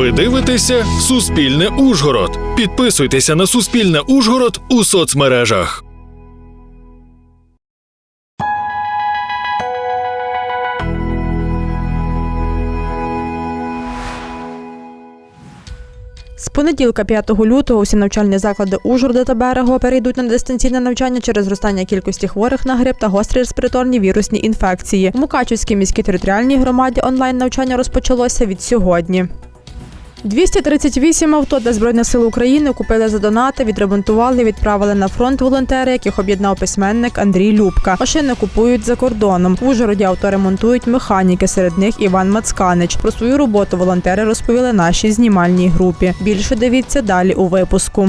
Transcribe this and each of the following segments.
Ви дивитеся Суспільне Ужгород. Підписуйтеся на Суспільне Ужгород у соцмережах. З понеділка 5 лютого усі навчальні заклади Ужгорода та Берегова перейдуть на дистанційне навчання через зростання кількості хворих на грип та гострі респіраторні вірусні інфекції. У Мукачівській міській територіальній громаді онлайн навчання розпочалося від сьогодні. 238 авто для Збройних сил України купили за донати, відремонтували, відправили на фронт волонтери, яких об'єднав письменник Андрій Любка. Машини купують за кордоном. В Ужгороді авто ремонтують механіки. Серед них Іван Мацканич. Про свою роботу волонтери розповіли нашій знімальній групі. Більше дивіться далі у випуску.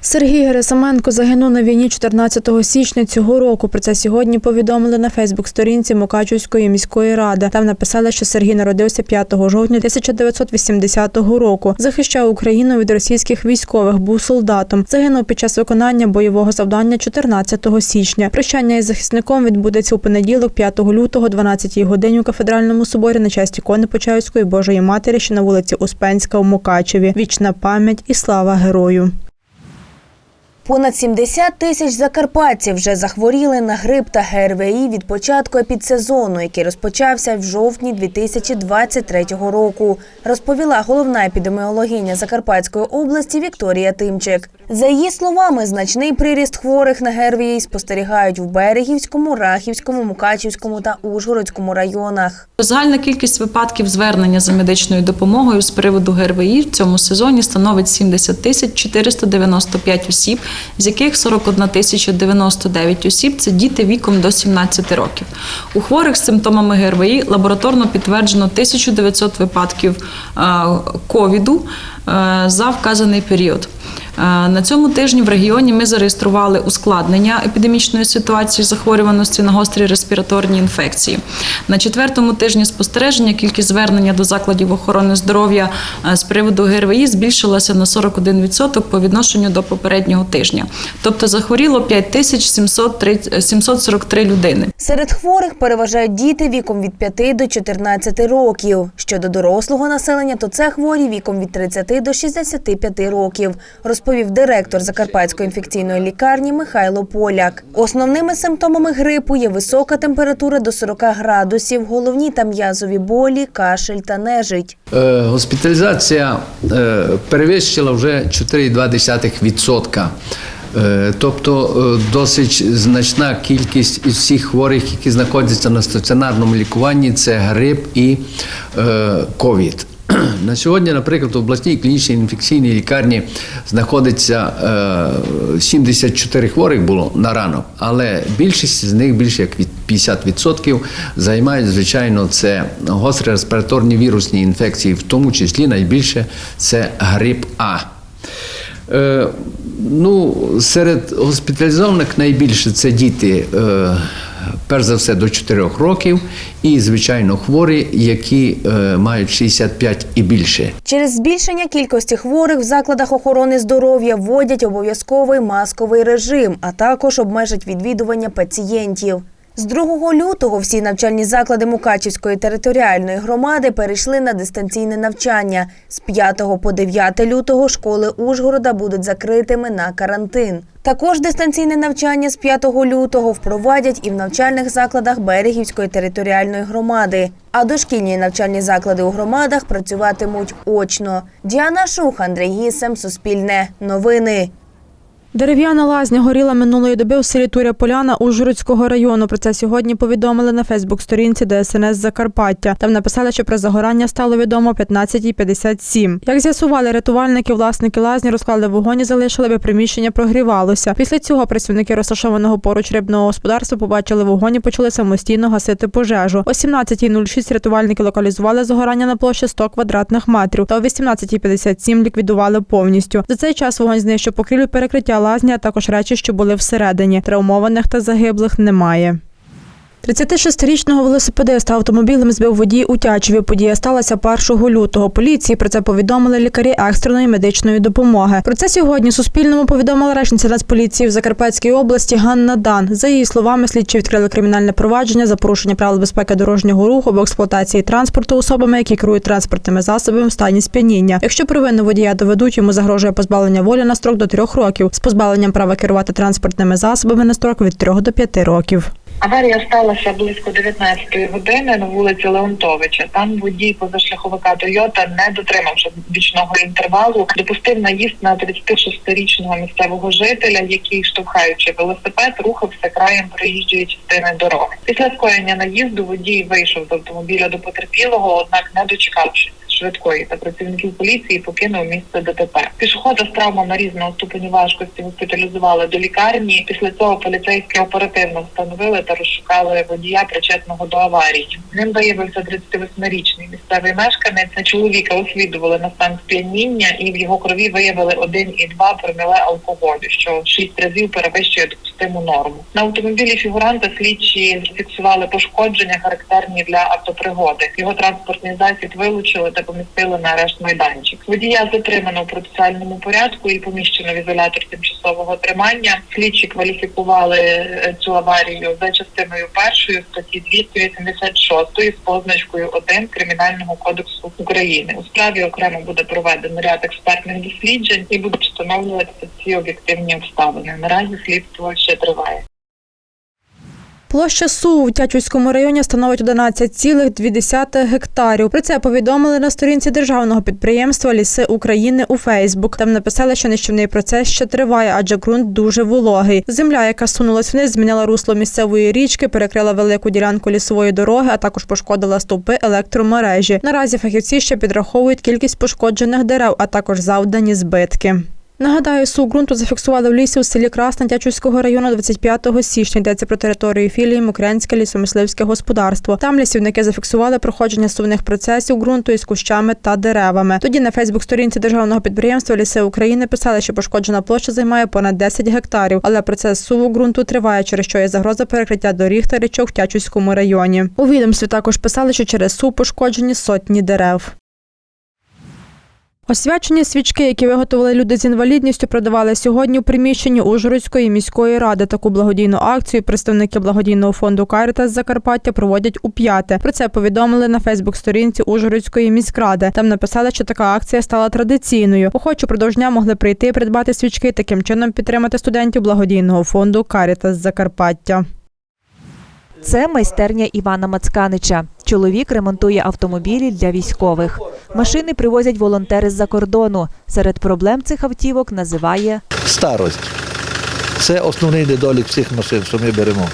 Сергій Герасименко загинув на війні 14 січня цього року. Про це сьогодні повідомили на Фейсбук-сторінці Мукачівської міської ради. Там написали, що Сергій народився 5 жовтня 1980 року. Захищав Україну від російських військових, був солдатом. Загинув під час виконання бойового завдання 14 січня. Прощання із захисником відбудеться у понеділок, 5 лютого, 12 годині у кафедральному соборі на честь ікони Почаївської Божої Матері, що на вулиці Успенська у Мукачеві. Вічна пам'ять і слава герою. Понад 70 тисяч закарпатців вже захворіли на грип та ГРВІ від початку епідсезону, який розпочався в жовтні 2023 року, розповіла головна епідеміологиня Закарпатської області Вікторія Тимчик. За її словами, значний приріст хворих на ГРВІ спостерігають в Берегівському, Рахівському, Мукачівському та Ужгородському районах. Загальна кількість випадків звернення за медичною допомогою з приводу ГРВІ в цьому сезоні становить 70 тисяч 495 осіб, з яких 41 тисяча 99 осіб це діти віком до 17 років. У хворих з симптомами ГРВІ лабораторно підтверджено 1900 випадків е, ковіду е, за вказаний період. Е, На цьому тижні в регіоні ми зареєстрували ускладнення епідемічної ситуації захворюваності на гострі респіраторні інфекції. На четвертому тижні спостереження кількість звернення до закладів охорони здоров'я е, з приводу ГРВІ збільшилася на 41% по відношенню до попереднього тижня. Тобто захворіло 5743 людини. Серед хворих переважають діти віком від 5 до 14 років. Щодо дорослого населення, то це хворі віком від 30 до 65 років, розповів директор Закарпатської інфекційної лікарні Михайло Поляк. Основними симптомами грипу є висока температура до 40 градусів, головні та м'язові болі, кашель та нежить. Е, Госпіталізація е, перевищила вже 4,2%. Е, Тобто е, досить значна кількість із всіх хворих, які знаходяться на стаціонарному лікуванні, це грип і е, ковід. На сьогодні, наприклад, в обласній клінічній інфекційній лікарні знаходиться е, 74 хворих було на ранок, але більшість з них більше як від 50% займають, звичайно, це гострі респіраторні вірусні інфекції, в тому числі найбільше це грип А. Е, ну, серед госпіталізованих найбільше це діти, е, перш за все, до 4 років, і, звичайно, хворі, які е, мають 65 і більше. Через збільшення кількості хворих в закладах охорони здоров'я вводять обов'язковий масковий режим, а також обмежать відвідування пацієнтів. З 2 лютого всі навчальні заклади Мукачівської територіальної громади перейшли на дистанційне навчання. З 5 по 9 лютого школи Ужгорода будуть закритими на карантин. Також дистанційне навчання з 5 лютого впровадять і в навчальних закладах Берегівської територіальної громади. А дошкільні навчальні заклади у громадах працюватимуть очно. Діана Шух, Андрій Гісем, Суспільне, Новини. Дерев'яна лазня горіла минулої доби у селі Туря Поляна Ужгородського району. Про це сьогодні повідомили на Фейсбук-сторінці ДСНС Закарпаття. Там написали, що про загорання стало відомо 15.57. Як з'ясували рятувальники, власники лазні розклали вогонь і залишили, аби приміщення прогрівалося. Після цього працівники розташованого поруч рибного господарства побачили вогонь і почали самостійно гасити пожежу. О 17.06 рятувальники локалізували загорання на площі 100 квадратних метрів. Та о 18.57 ліквідували повністю. За цей час вогонь знищив покрівлю перекриття лазні, а також речі, що були всередині. Травмованих та загиблих немає. 36-річного велосипедиста автомобілем збив водій у Тячеві. Подія сталася 1 лютого. Поліції про це повідомили лікарі екстреної медичної допомоги. Про це сьогодні Суспільному повідомила речниця Нацполіції в Закарпатській області Ганна Дан. За її словами, слідчі відкрили кримінальне провадження за порушення правил безпеки дорожнього руху або експлуатації транспорту особами, які керують транспортними засобами в стані сп'яніння. Якщо провину водія доведуть, йому загрожує позбавлення волі на строк до трьох років з позбавленням права керувати транспортними засобами на строк від трьох до п'яти років. Аварія сталася близько 19 години на вулиці Леонтовича. Там водій позашляховика Тойота, не дотримавши бічного інтервалу, допустив наїзд на 36-річного місцевого жителя, який, штовхаючи велосипед, рухався краєм проїжджої частини дороги. Після скоєння наїзду водій вийшов з автомобіля до потерпілого, однак не дочекавшись швидкої та працівників поліції покинув місце ДТП. Пішохода з травмами різного ступеню важкості госпіталізували до лікарні. Після цього поліцейські оперативно встановили та розшукали водія причетного до аварії. Ним виявився 38-річний місцевий мешканець. Чоловіка освідували на стан сп'яніння, і в його крові виявили 1,2 проміле алкоголю, що 6 разів перевищує допустиму норму. На автомобілі фігуранта слідчі зафіксували пошкодження, характерні для автопригоди. Його транспортний засіб вилучили та помістили на арешт майданчик. Водія затримано в процесуальному порядку і поміщено в ізолятор тимчасового тримання. Слідчі кваліфікували е, цю аварію за частиною першої статті 286 з позначкою 1 Кримінального кодексу України. У справі окремо буде проведено ряд експертних досліджень і будуть встановлюватися ці об'єктивні обставини. Наразі слідство ще триває. Площа СУ в Тячівському районі становить 11,2 гектарів. Про це повідомили на сторінці державного підприємства Ліси України у Фейсбук. Там написали, що нищівний процес ще триває, адже ґрунт дуже вологий. Земля, яка сунулась вниз, зміняла русло місцевої річки, перекрила велику ділянку лісової дороги, а також пошкодила стовпи електромережі. Наразі фахівці ще підраховують кількість пошкоджених дерев, а також завдані збитки. Нагадаю, сув ґрунту зафіксували в лісі у селі Красна Тячівського району 25 січня. Йдеться про територію філії Мукрянське лісомисливське господарство. Там лісівники зафіксували проходження сувних процесів ґрунту із кущами та деревами. Тоді на Фейсбук-сторінці державного підприємства Ліси України писали, що пошкоджена площа займає понад 10 гектарів, але процес суву ґрунту триває, через що є загроза перекриття доріг та річок в Тячівському районі. У відомстві також писали, що через сув пошкоджені сотні дерев. Освячені свічки, які виготовили люди з інвалідністю, продавали сьогодні у приміщенні Ужгородської міської ради. Таку благодійну акцію представники благодійного фонду Карітас Закарпаття проводять у п'яте. Про це повідомили на Фейсбук-сторінці Ужгородської міськради. Там написали, що така акція стала традиційною. Охочі продовж дня могли прийти і придбати свічки, таким чином підтримати студентів благодійного фонду Карітас Закарпаття. Це майстерня Івана Мацканича. Чоловік ремонтує автомобілі для військових. Машини привозять волонтери з-за кордону. Серед проблем цих автівок називає старость. Це основний недолік всіх машин, що ми беремо.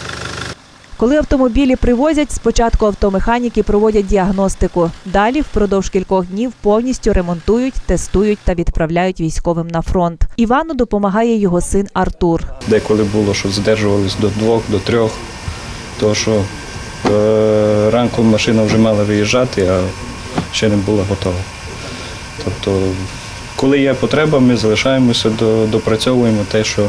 Коли автомобілі привозять, спочатку автомеханіки проводять діагностику. Далі впродовж кількох днів повністю ремонтують, тестують та відправляють військовим на фронт. Івану допомагає його син Артур. Деколи було, що задержувались до двох, до трьох, тому що е, ранком машина вже мала виїжджати, а ще не була готова. Тобто, коли є потреба, ми залишаємося, допрацьовуємо те, що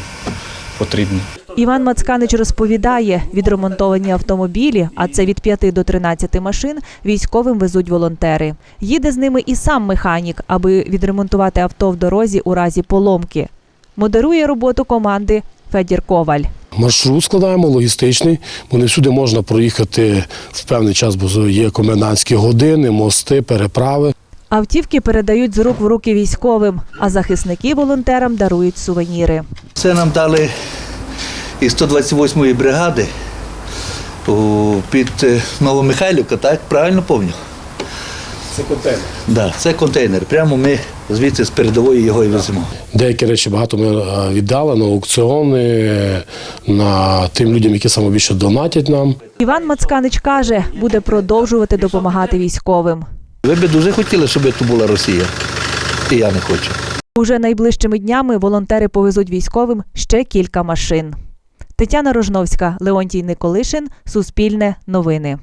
потрібно. Іван Мацканич розповідає, відремонтовані автомобілі, а це від 5 до 13 машин, військовим везуть волонтери. Їде з ними і сам механік, аби відремонтувати авто в дорозі у разі поломки. Модерує роботу команди Федір Коваль. Маршрут складаємо логістичний, бо не всюди можна проїхати в певний час, бо є комендантські години, мости, переправи. Автівки передають з рук в руки військовим, а захисники волонтерам дарують сувеніри. Це нам дали із 128-ї бригади під е, Новомихайлівка, так? Правильно пам'ятаю? Це контейнер. Да, це контейнер. Прямо ми звідси з передової його і веземо. Деякі речі багато ми е, віддали на аукціони, на тим людям, які саме більше донатять нам. Іван Мацканич каже, буде продовжувати допомагати військовим. Ви б дуже хотіли, щоб тут була Росія. І я не хочу. Уже найближчими днями волонтери повезуть військовим ще кілька машин. Тетяна Рожновська, Леонтій Николишин, Суспільне новини.